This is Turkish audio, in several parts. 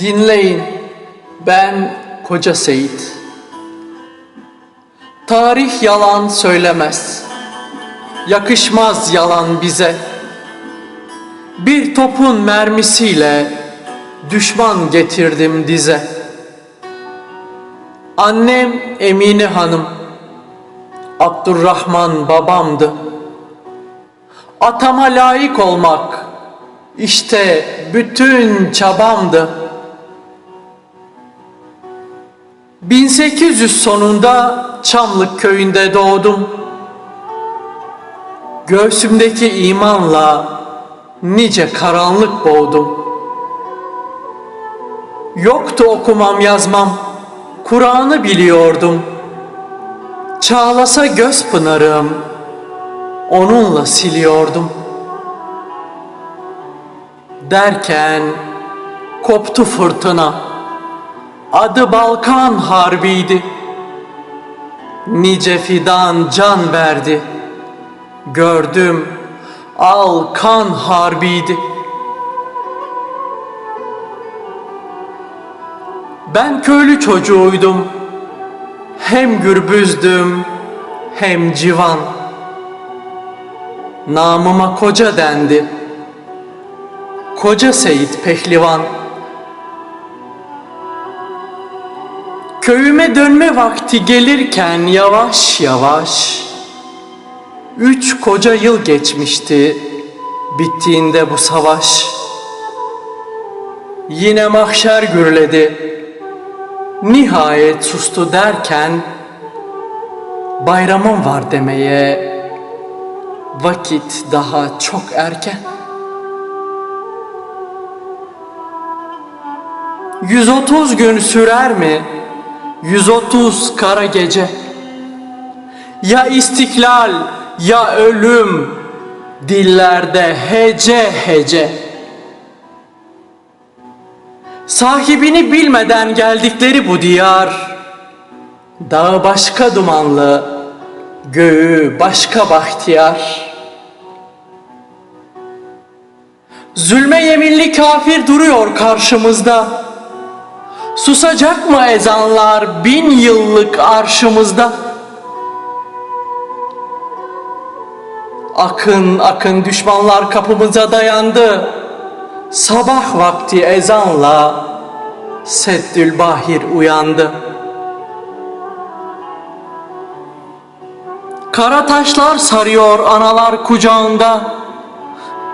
Dinleyin, ben Koca Seyit. Tarih yalan söylemez. Yakışmaz yalan bize. Bir topun mermisiyle düşman getirdim dize. Annem Emine Hanım, Abdurrahman babamdı. Atama layık olmak işte bütün çabamdı. 1800 sonunda Çamlık köyünde doğdum. Göğsümdeki imanla nice karanlık boğdum. Yoktu okumam yazmam, Kur'an'ı biliyordum. Çağlasa göz pınarım, onunla siliyordum. Derken koptu fırtına, adı Balkan Harbi'ydi. Nice fidan can verdi, gördüm al kan harbiydi. Ben köylü çocuğuydum, hem gürbüzdüm hem civan. Namıma koca dendi, koca Seyit Pehlivan. Köyüme dönme vakti gelirken yavaş yavaş Üç koca yıl geçmişti bittiğinde bu savaş Yine mahşer gürledi Nihayet sustu derken Bayramım var demeye Vakit daha çok erken 130 gün sürer mi? 130 kara gece. Ya istiklal ya ölüm Dillerde hece hece. Sahibini bilmeden geldikleri bu diyar Dağı başka dumanlı Göğü başka bahtiyar. Zulme yeminli kafir duruyor karşımızda Susacak mı ezanlar bin yıllık arşımızda? Akın akın düşmanlar kapımıza dayandı. Sabah vakti ezanla Seddül Bahir uyandı. Kara taşlar sarıyor analar kucağında.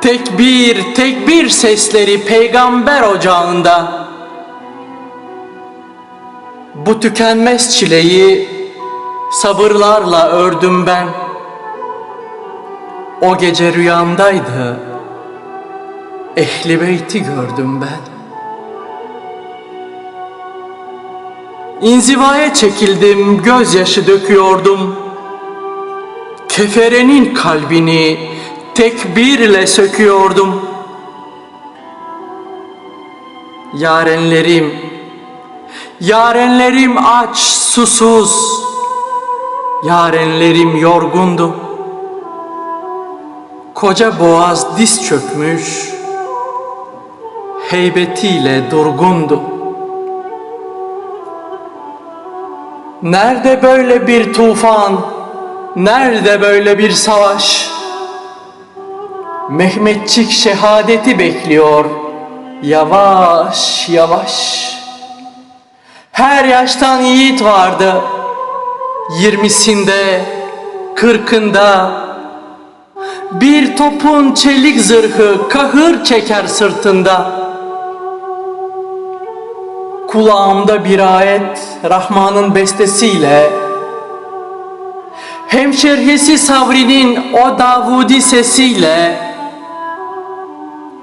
Tekbir, tekbir sesleri peygamber ocağında. Bu tükenmez çileyi sabırlarla ördüm ben. O gece rüyamdaydı. Ehli beyti gördüm ben. İnzivaya çekildim, gözyaşı döküyordum. Keferenin kalbini tekbirle söküyordum. Yarenlerim Yarenlerim aç, susuz, yarenlerim yorgundu. Koca boğaz diz çökmüş, heybetiyle durgundu. Nerede böyle bir tufan, nerede böyle bir savaş? Mehmetçik şehadeti bekliyor, yavaş yavaş. Her yaştan yiğit vardı. Yirmisinde, kırkında. Bir topun çelik zırhı kahır çeker sırtında. Kulağımda bir ayet Rahman'ın bestesiyle Hemşerhesi Savri'nin o Davudi sesiyle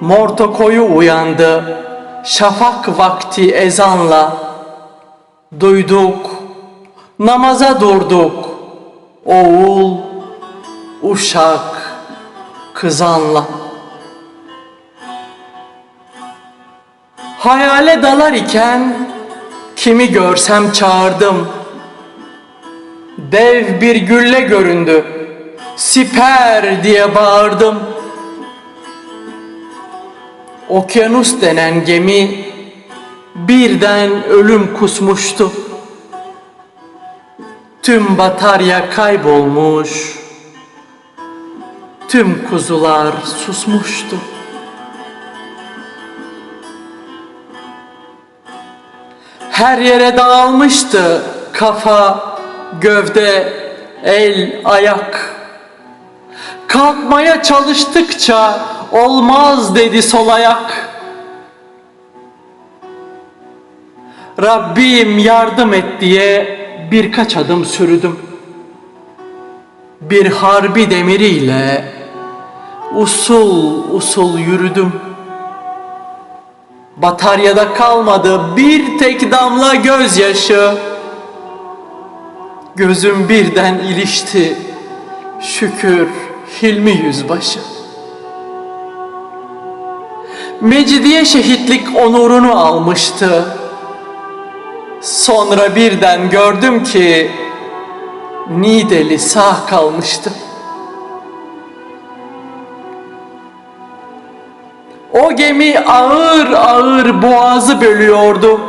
Mortokoyu uyandı şafak vakti ezanla duyduk, namaza durduk. Oğul, uşak, kızanla. Hayale dalar iken kimi görsem çağırdım. Dev bir gülle göründü. Siper diye bağırdım. Okyanus denen gemi birden ölüm kusmuştu. Tüm batarya kaybolmuş, tüm kuzular susmuştu. Her yere dağılmıştı kafa, gövde, el, ayak. Kalkmaya çalıştıkça olmaz dedi sol ayak. Rabbim yardım et diye birkaç adım sürdüm. Bir harbi demiriyle usul usul yürüdüm. Bataryada kalmadı bir tek damla gözyaşı. Gözüm birden ilişti. Şükür Hilmi Yüzbaşı. Mecidiye şehitlik onurunu almıştı. Sonra birden gördüm ki Nideli sağ kalmıştı. O gemi ağır ağır boğazı bölüyordu.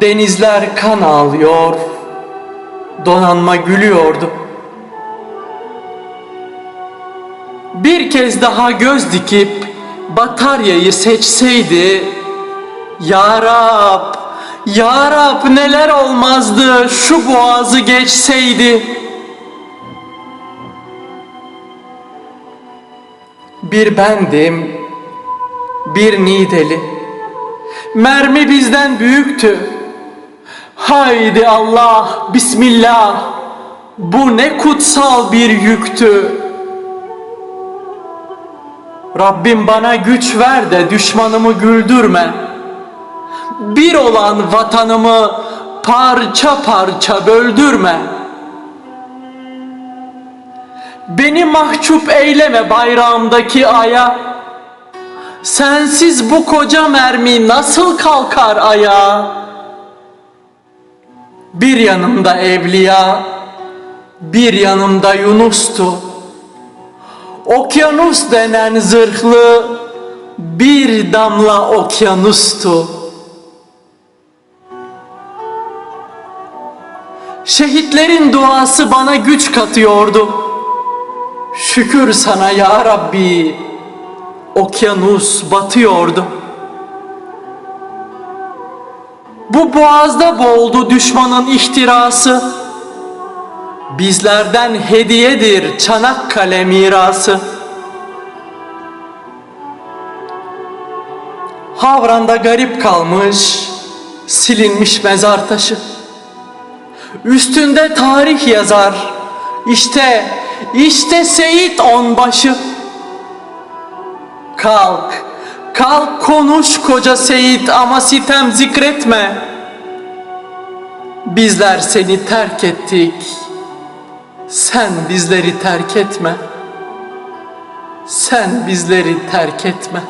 Denizler kan ağlıyor, donanma gülüyordu. Bir kez daha göz dikip bataryayı seçseydi, Ya Rab, Ya Rab neler olmazdı şu boğazı geçseydi. Bir bendim, bir nideli. Mermi bizden büyüktü. Haydi Allah, Bismillah. Bu ne kutsal bir yüktü. Rabbim bana güç ver de düşmanımı güldürme. Bir olan vatanımı parça parça böldürme. Beni mahcup eyleme bayrağımdaki aya. Sensiz bu koca mermi nasıl kalkar ayağa? Bir yanımda evliya, bir yanımda Yunus'tu. Okyanus denen zırhlı bir damla okyanustu. Şehitlerin duası bana güç katıyordu. Şükür sana ya Rabbi. Okyanus batıyordu. Bu boğazda boğuldu düşmanın ihtirası. Bizlerden hediyedir Çanakkale mirası. Havran'da garip kalmış, silinmiş mezar taşı. Üstünde tarih yazar. İşte, işte Seyit Onbaşı. Kalk, kalk konuş koca Seyit ama sitem zikretme. Bizler seni terk ettik. Sen bizleri terk etme. Sen bizleri terk etme.